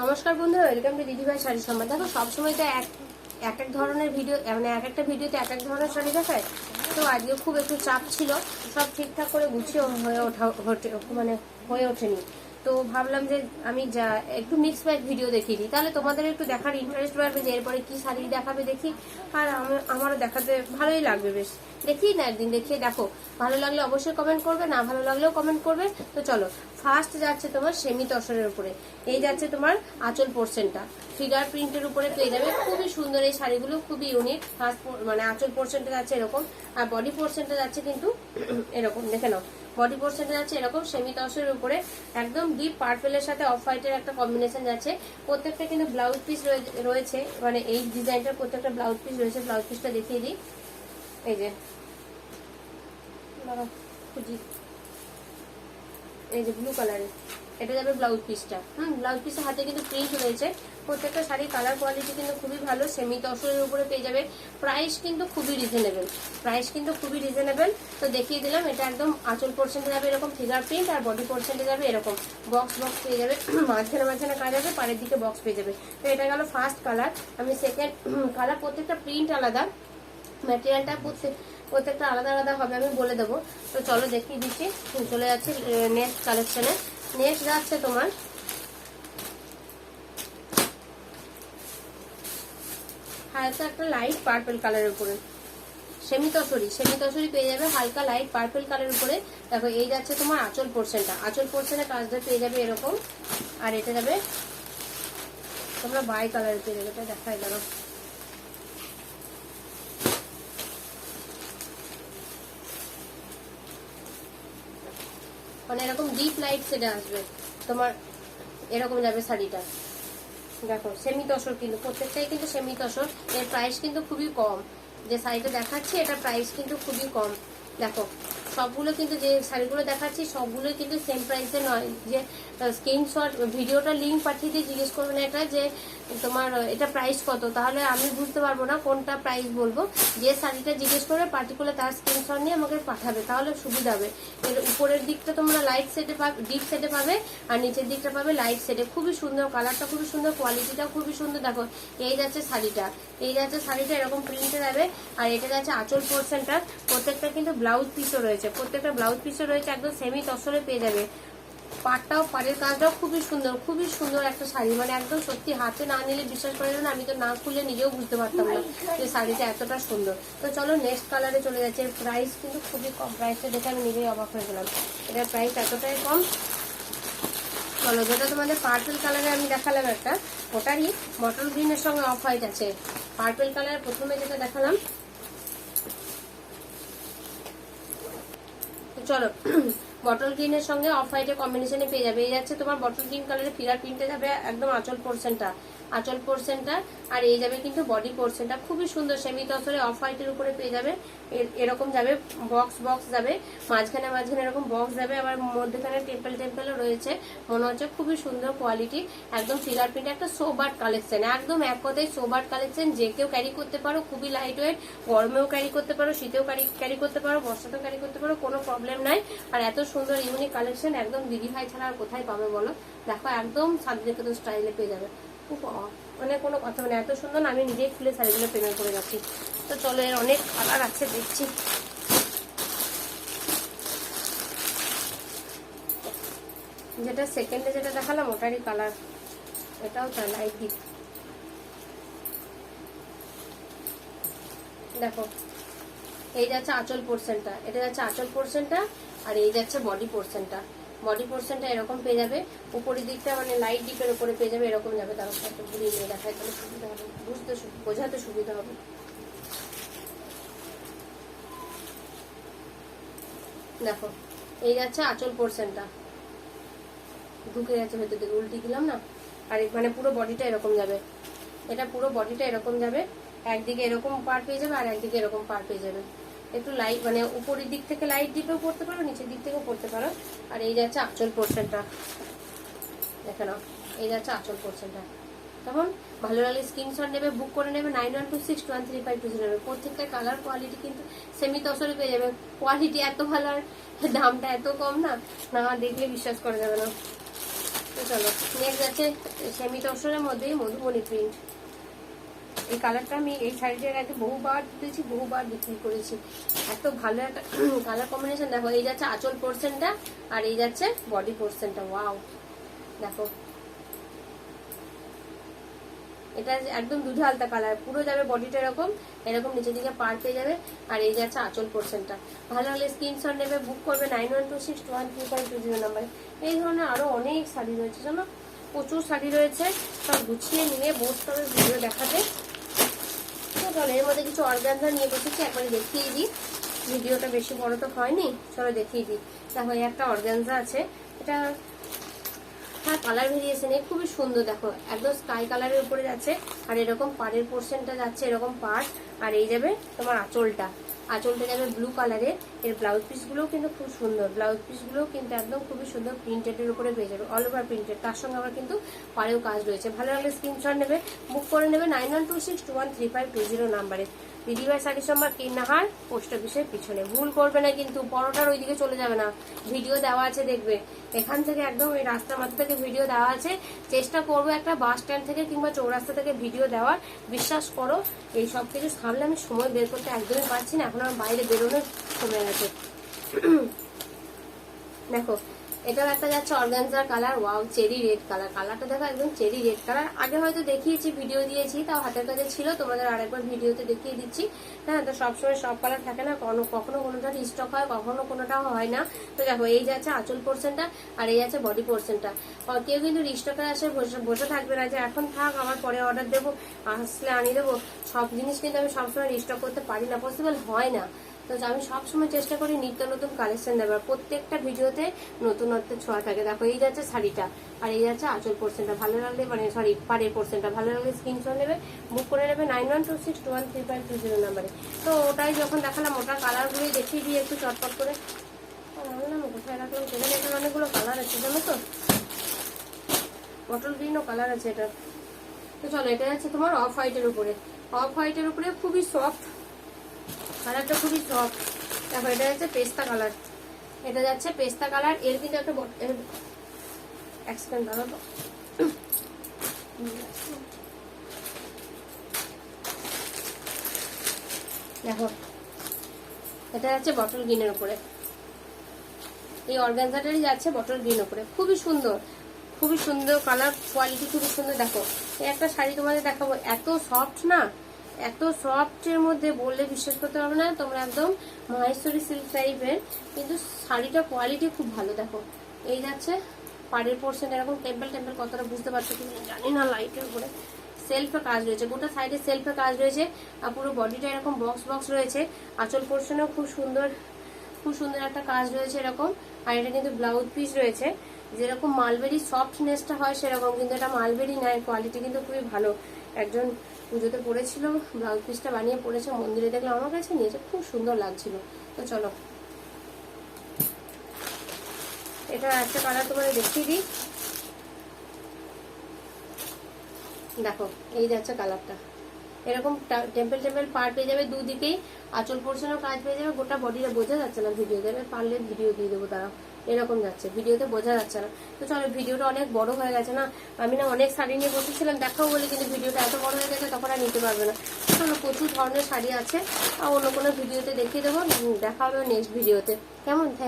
নমস্কার বন্ধুরা welcome to দিদিভাই শাড়ি সম্মান। দেখো সবসময় তো এক এক ধরনের ভিডিও মানে এক একটা ভিডিওতে এক এক ধরনের শাড়ি দেখায়। তো আজকে খুব একটু চাপ ছিল। সব ঠিকঠাক করে গুছিয়ে হয়ে ওঠা মানে হয়ে ওঠেনি। তো ভাবলাম যে আমি যা একটু মিক্স ব্যাগ ভিডিও দেখিয়ে দিই তাহলে তোমাদের একটু দেখার ইন্টারেস্ট বাড়বে যে এরপরে কি শাড়ি দেখাবে দেখি। আর আমি- আমারও দেখাতে ভালোই লাগবে বেশ। দেখি না একদিন দেখিয়ে দেখো। ভালো লাগলে অবশ্যই কমেন্ট করবে, না ভালো লাগলেও কমেন্ট করবে। তো চলো ফার্স্ট যাচ্ছে তোমার সেমি তসরের উপরে। এই যাচ্ছে তোমার আঁচল পোর্শনটা ফিগার প্রিন্টের উপরে পেয়ে যাবে। খুবই সুন্দর এই শাড়িগুলো, খুবই ইউনিক ফার্স্ট মানে আঁচল পোর্শনটা যাচ্ছে এরকম। আর বডি পোর্শনটা যাচ্ছে কিন্তু এরকম। দেখে নাও। বডি পোর্শনটা যাচ্ছে, এরকম সেমি তসের উপরে একদম ডিপ পার্পেলের সাথে অফ হোয়াইটের একটা কম্বিনেশন যাচ্ছে। প্রত্যেকটা কিন্তু ব্লাউজ পিস রয়েছে মানে এই ডিজাইনটার প্রত্যেকটা ব্লাউজ পিস রয়েছে ব্লাউজ পিসটা দেখিয়ে দিই। এই যে খুঁজি। এই যে ব্লু কালারের এটা যাবে ব্লাউজ পিসটা হুম ব্লাউজ পিসের হাতে কিন্তু প্রিন্ট রয়েছে প্রত্যেকটা শাড়ির কালার কোয়ালিটি কিন্তু খুবই ভালো সেমি তসরের উপরে পেয়ে যাবে। প্রাইস কিন্তু খুবই রিজনেবল প্রাইস কিন্তু খুবই রিজনেবল তো দেখিয়ে দিলাম, এটা একদম আঁচল পোর্শনটা যাবে এরকম ফিগার প্রিন্ট আর বডি পোর্শনটা যাবে এরকম। বক্স বক্স পেয়ে যাবে। মাঝখানে মাঝখানে কাজ যাবে পাড়ের দিকে বক্স পেয়ে যাবে। তো এটা গেল ফার্স্ট কালার আমি সেকেন্ড কালার প্রত্যেকটা প্রিন্ট আলাদা। ম্যাটেরিয়ালটা প্রত্যেক, প্রত্যেকটা আলাদা আলাদা হবে, আমি বলে দেবো। তো চলো দেখিয়ে দিচ্ছি। চলে যাচ্ছে নেক্সট কালেকশনে নেক্সট যাচ্ছে তোমার। হালকা একটা লাইট পার্পল কালারের উপরে। সেমি তসরি সেমি তসরি পেয়ে যাবে হালকা লাইট পার্পল কালারের উপরে। দেখো, এই যাচ্ছে তোমার আঁচল পোর্শনটা আঁচল পোর্শনের কাজটা পেয়ে যাবে এরকম। আর এটা যাবে তোমরা বাই কালারের পেয়ে যাবে দেখাই দাঁড়ো মানে এরকম ডিপ লাইট সেটা আসবে। তোমার এরকম যাবে শাড়িটা। দেখো সেমি তসর কিন্তু, প্রত্যেকটাই কিন্তু সেমি তসর এর প্রাইস কিন্তু খুবই কম। যে শাড়িটা দেখাচ্ছি এটা প্রাইস কিন্তু খুবই কম। দেখো সবগুলো কিন্তু যে শাড়িগুলো দেখাচ্ছি সবগুলো কিন্তু সেম প্রাইসে নয়। যে স্ক্রিনশট ভিডিওটা লিঙ্ক পাঠিয়ে দিয়ে জিজ্ঞেস করবে না এটা যে, তোমার এটা প্রাইস কত? তাহলে আমি বুঝতে পারব না কোনটা প্রাইস বলব। যে শাড়িটা জিজ্ঞেস করবে পার্টিকুলার তার স্ক্রিনশট নিয়ে আমাকে পাঠাবে, তাহলে সুবিধা হবে। এর উপরের দিকটা তোমরা লাইট সেটে পাবে ডিপ সেটে পাবে, আর নিচের দিকটা পাবে লাইট সেটে খুবই সুন্দর কালারটা খুবই সুন্দর কোয়ালিটিটা খুবই সুন্দর। দেখো, এই যাচ্ছে শাড়িটা। এই যাচ্ছে শাড়িটা এরকম প্রিন্টে যাবে, আর এটা যাচ্ছে আঁচল পোর্শনটা প্রত্যেকটা কিন্তু ব্লাউজ পিসও রয়েছে। প্রত্যেকটা ব্লাউজ পিসও রয়েছে, একদম সেমি তসরে পেয়ে যাবে। পাটটাও পাড়ের কাজটাও খুবই সুন্দর খুবই সুন্দর একটা শাড়ি। মানে একদম সত্যি হাতে না নিলে বিশ্বাস করে না, আমি তো না খুললে নিজেও বুঝতে পারতাম না যে শাড়িটা এতটা সুন্দর। তো চলো নেক্সট কালারে চলে যাচ্ছে। প্রাইস কিন্তু খুবই কম প্রাইসটা দেখে আমি নিজেই অবাক হয়ে গেলাম। এটার প্রাইস এতটাই কম। চলো, যেটা তোমাদের পার্পেল কালারে আমি দেখালাম একটা, ওটারই মটর গ্রিনের সঙ্গে অফ হোয়াইট আছে। পার্পেল কালার প্রথমে যেটা দেখালাম চলো বটল গ্রিনের সঙ্গে অফ হোয়াইটের কম্বিনেশনে পেয়ে যাবে। এই যাচ্ছে তোমার বটল গ্রিন কালারের ফিগার প্রিন্টে যাবে একদম আচল পোর্শনটা আঁচল পোর্শনটা আর এই যাবে কিন্তু বডি পোর্শনটা খুবই সুন্দর, সেমি তসরে অফ হোয়াইটের উপরে পেয়ে যাবে। এর- এরকম যাবে বক্স বক্স যাবে। মাঝখানে মাঝখানে এরকম বক্স যাবে। আবার মধ্যখানে টেম্পল টেম্পলও রয়েছে। মনে হচ্ছে খুবই সুন্দর কোয়ালিটি একদম ফিগার প্রিন্ট একটা সোবার্ট কালেকশন একদম এক কথায় সোবার্ট কালেকশন যে কেউ ক্যারি করতে পারো, খুবই লাইট ওয়েট গরমেও ক্যারি করতে পারো, শীতেও ক্যারি ক্যারি করতে পারো, বর্ষাতেও ক্যারি করতে পারো, কোনো প্রবলেম নাই। আর এত সুন্দর ইউনিক কালেকশন একদম দিদি ভাই ছাড়া আর কোথায় পাবে বলো? দেখো, একদম শান্তিনিকেতন স্টাইলে পেয়ে যাবে। খুব মানে কোনো কথা মানে এত সুন্দর না, আমি নিজেই খুলে শাড়িগুলো পেমেন্ট করে যাচ্ছি। তো চলো এর অনেক কালার আছে, দেখছি। যেটা সেকেন্ডে যেটা দেখালাম, ওটারই কালার। এটাও তাই লাইট ডিপ দেখো, এই যাচ্ছে আঁচল পোর্শনটা এটা যাচ্ছে আঁচল পোর্শনটা আর এই যাচ্ছে বডি পোর্শনটা বডি পোর্শনটা এরকম পেয়ে যাবে। উপরের দিকটা মানে লাইট ডিপের উপরে পেয়ে যাবে, এরকম যাবে। তার একটা ঘুরিয়ে নিয়ে দেখায় তাহলে সুবিধা হবে। বুঝতে বোঝাতে সুবিধা হবে। দেখো, এই যাচ্ছে আঁচল পোর্শনটা ঢুকে যাচ্ছে ভেতর দিকে উল্টি দিলাম না? আর মানে পুরো বডিটা এরকম যাবে। এটা পুরো বডিটা এরকম যাবে। একদিকে এরকম পার পেয়ে যাবে আর একদিকে এরকম পার পেয়ে যাবে। একটু লাইট মানে উপরের দিক থেকে লাইট দিকেও পড়তে পারো, নিচের দিক থেকেও পড়তে পারো। আর এই যাচ্ছে আঁচল পোর্শনটা দেখে নাও, এই যাচ্ছে আচল পোর্শনটা তখন ভালো লাগলে স্ক্রিনশট নেবে বুক করে নেবে nine one two six one three five two নেবে। প্রত্যেকটা কালার কোয়ালিটি কিন্তু সেমি তসরে পেয়ে যাবে। কোয়ালিটি এত ভালো আর দামটা এত কম না না দেখলে বিশ্বাস করা যাবে না। তো চলো নেক্সট আছে সেমি তসরের মধ্যেই মধুবনী প্রিন্ট এই কালারটা আমি এই শাড়িটার আগে বহুবার দিয়েছি বহুবার বিক্রি করেছি। এত ভালো একটা কালার কম্বিনেশন দেখো, এই যাচ্ছে আঁচল পোর্শনটা আর এই যাচ্ছে বডি পোর্শনটা ওয়াও দেখো। এটা একদম দুধে আলতা কালার পুরো যাবে বডিটা এরকম এরকম নিচের দিকে পার পেয়ে যাবে আর এই যাচ্ছে আঁচল পোর্শনটা ভালো হলে স্ক্রিনশট নেবে বুক করবে nine one two six one three five two zero নাম্বারে এই ধরনের আরও অনেক শাড়ি রয়েছে, জানো? প্রচুর শাড়ি রয়েছে, সব গুছিয়ে নিয়ে বসতে হবে ভিডিও দেখাতে চলো, এর মধ্যে কিছু অর্গানজা নিয়ে বসেছি, একবার দেখিয়ে দিই। ভিডিওটা বেশি বড় তো হয়নি, চলো দেখিয়ে দিই। তাহলে একটা অর্গানজা আছে, এটা হ্যাঁ কালার ভেরিয়েশন খুবই সুন্দর, দেখো, একদম স্কাই কালারের উপরে যাচ্ছে, আর এরকম পাড়ের পোর্শনটা যাচ্ছে, এরকম পাড় আর এই যাবে তোমার আঁচলটা। আঁচলটা যাবে ব্লু কালারের এর ব্লাউজ পিসগুলোও কিন্তু খুব সুন্দর ব্লাউজ পিসগুলোও কিন্তু একদম খুবই সুন্দর প্রিন্টেডের উপরে পেয়ে যাবে অল ওভার প্রিন্টেড তার সঙ্গে আবার কিন্তু পাড়েও কাজ রয়েছে। ভালো লাগলে স্ক্রিনশট নেবে বুক করে নেবে nine one two six two one three five two zero নাম্বারে দিদিভাই শাড়ি সম্বার কিন্নাহার পোস্ট অফিসের পিছনে। ভুল করবে না কিন্তু, পরোটার ওইদিকে চলে যাবে না। ভিডিও দেওয়া আছে, দেখবে। এখান থেকে একদম ওই রাস্তার মাথা থেকে ভিডিও দেওয়া আছে। চেষ্টা করব একটা বাস স্ট্যান্ড থেকে কিংবা চৌরাস্তা থেকে ভিডিও দেওয়ার। বিশ্বাস করো, এই সব কিছু সামলে আমি সময় বের করতে একদমই পারছি না। এখন আমার বাইরে বেরোনোর সময় আছে। দেখো এটাও একটা যাচ্ছে organza colour, wow, cherry red colour. কালারটা দেখো একদম চেরি রেড কালার। আগে হয়তো দেখিয়েছি, ভিডিও দিয়েছি, তাও হাতের কাছে ছিল, তোমাদের আরেকবার ভিডিওতে দেখিয়ে দিচ্ছি। হ্যাঁ তো সবসময় সব কালার থাকে না কখনো কখনো কোনোটা স্টক হয়, কখনো কোনোটা হয় না। তো দেখো, এই যাচ্ছে আঁচল পোর্শনটা আর এই আছে বডি পোর্শনটা কেউ কিন্তু রিস্টকে আসে, বসে বসে থাকবে না যে, এখন থাক, আমার পরে অর্ডার দেবো, আসলে আনিয়ে দেবো। সব জিনিস কিন্তু আমি সবসময় রিস্টক করতে পারি না পসিবল হয় না। তো আমি সবসময় চেষ্টা করি নিত্য নতুন কালেকশন দেবার। প্রত্যেকটা ভিডিওতে নতুনত্বের ছোঁয়া থাকে। দেখো, এই যাচ্ছে শাড়িটা, আর এই যাচ্ছে আঁচল পোর্শনটা ভালো লাগলে মানে সরি পাড়ের পোর্শনটা ভালো লাগলে স্ক্রিনশট নেবে বুক করে নেবে nine one two six two one three five two zero নাম্বারে তো ওটাই যখন দেখালাম ওটা কালারগুলোই দেখিয়ে দিয়ে একটু চটপট করে। কোথায় রাখলাম সেখানে অনেকগুলো কালার আছে, জানো তো? বটল গ্রিনও কালার আছে এটা তো চলো, এটা যাচ্ছে তোমার অফ হোয়াইটের উপরে। অফ হোয়াইটের উপরে খুবই সফট কালারটা খুবই সফট দেখো এটা যাচ্ছে পেস্তা কালার। এটা যাচ্ছে পেস্তা কালার। এর কিন্তু একটা এক দাঁড়াও দেখো, এটা যাচ্ছে বটল গ্রিনের উপরে। এই অর্গানজাটারই যাচ্ছে বটল গ্রিন উপরে। খুবই সুন্দর। খুবই সুন্দর কালার কোয়ালিটি খুবই সুন্দর। দেখো, এই একটা শাড়ি তোমাদের দেখাবো। এত সফট না? এত সফটের মধ্যে বললে বিশ্বাস করতে পারবে না, তোমরা একদম মহেশ্বরী সিল্ক টাইপের কিন্তু শাড়িটা কোয়ালিটি খুব ভালো, দেখো। এই যাচ্ছে পাড়ের পোর্শন এরকম টেম্পল টেম্পল কতটা বুঝতে পারছ কি জানি না লাইটের উপরে সেলফে কাজ রয়েছে, গোটা সাইডে সেলফে কাজ রয়েছে, আর পুরো বডিটা এরকম বক্স বক্স রয়েছে। আঁচল পোর্শনেও খুব সুন্দর খুব সুন্দর একটা কাজ রয়েছে এরকম। আর এটা কিন্তু ব্লাউজ পিস রয়েছে। যেরকম মালবেরি সফটনেসটা হয় সেরকম, কিন্তু এটা মালবেরি নয় কোয়ালিটি কিন্তু খুবই ভালো। একজন পুজোতে পড়েছিল ব্লাউজ পিসটা বানিয়ে পড়েছে, মন্দিরে দেখলাম, আমার কাছে নিয়েছে খুব সুন্দর লাগছিল। তো চলো। এটা একটা কালার তোমাদের দেখিয়ে দিই। দেখো, এই যাচ্ছে কালারটা। এরকম টেম্পল, টেম্পেল পার পেয়ে যাবে দুদিকেই, আঁচল পোর্শনও কাজ পেয়ে যাবে, গোটা বডিটা বোঝা যাচ্ছে না ভিডিও দেবে পারলে ভিডিও দিয়ে দেবো তারা এরকম যাচ্ছে। ভিডিওতে বোঝা যাচ্ছে না। তো চলো, ভিডিওটা অনেক বড় হয়ে গেছে না? আমি না অনেক শাড়ি নিয়ে বসেছিলাম, দেখাও বলে, কিন্তু ভিডিওটা এত বড় হয়ে গেছে, তখন আর নিতে পারবে না। চলো, প্রচুর ধরনের শাড়ি আছে। আর অন্য কোনো ভিডিওতে দেখিয়ে দেবো। দেখা হবে নেক্সট ভিডিওতে। কেমন?